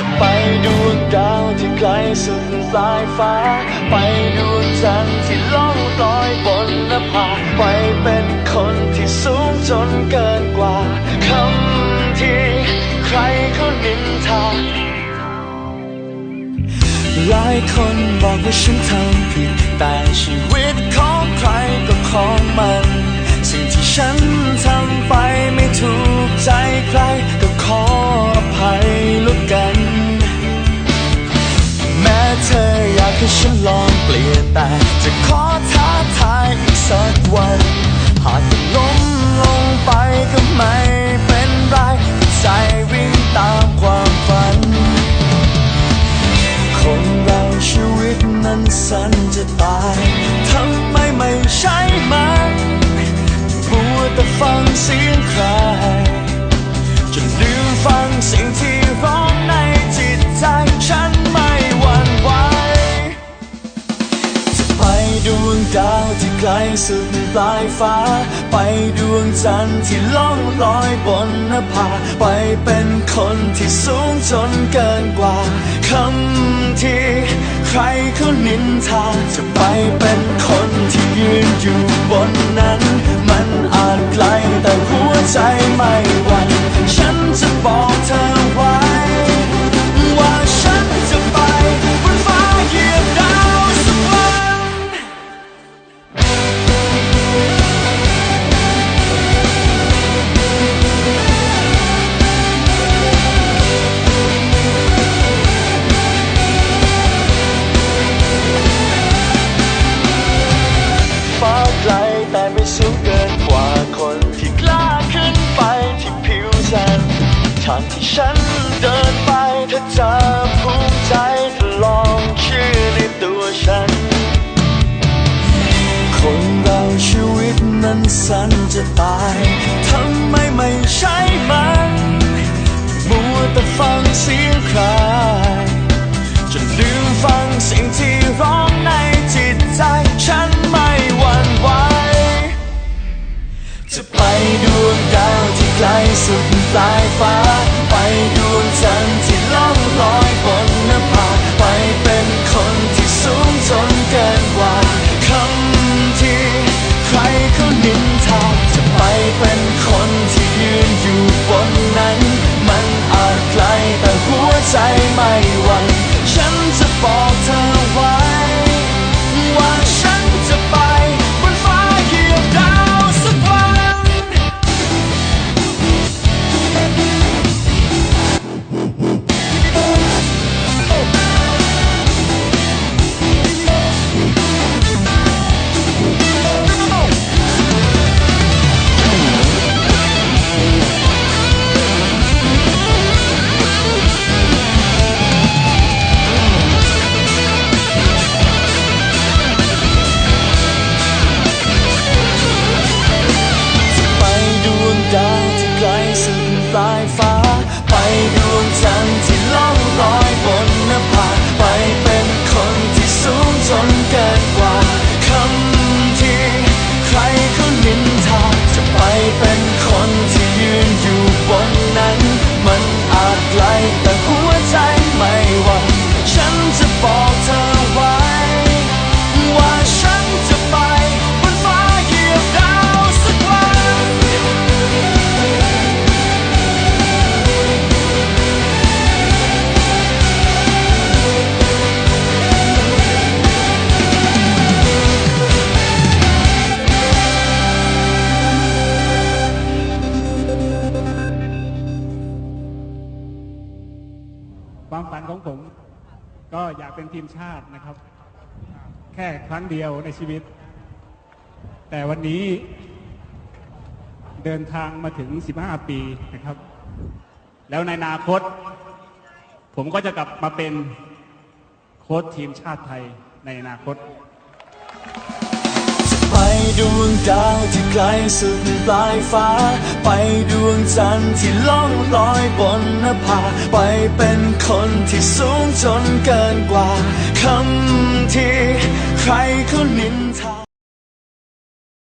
จะไปดวงดาวที่ไกลสุดปลายฟ้า ไปดวงจันทร์ที่ล่องลอยบนนภาไปเป็นคนที่สูงจนเกินกว่าคำที่ใครเขานินทาหลายคนบอกว่าฉันทำผิดแต่ชีวิตของใครก็ของมัน สิ่งที่ฉันทำไปไม่ถูกใจใคร ปลี่ย ดวงดาวที่ไกลสุดปลายฟ้า ไปดวงจันทร์ที่ล่องลอยบนนภา ไปเป็นคนที่สูงจนเกินกว่าคำที่ใครเขานินทา จะไปเป็นคนที่ยืนอยู่บนนั้นมัน ทางที่ฉันเดินไปถ้าจะภูมิใจถ้าลองเชื่อในตัวฉัน คนเราชีวิตนั้นสั้นจะตายทำไมไม่ใช่มันมัวแต่ฟังเสียงใครจนลืมฟังสิ่งที่ร้องในจิตใจฉันไม่หวั่นไหวจะไปดวงดาวที่ไกลสุด ปลายฟ้าไปดวงจันทร์ ก็อยากเป็นทีมชาตินะครับ แค่ครั้งเดียวในชีวิต แต่วันนี้เดินทางมาถึง 15 ปีนะครับ แล้วในอนาคต ผมก็จะกลับมาเป็นโค้ชทีมชาติไทยในอนาคต ดวงดาวที่ไกลสุดปลายฟ้า ไปดวงจันทร์ที่ล่องลอยบนนภา ไปเป็นคนที่สูงจนเกินกว่าคำที่ใครเขานินทา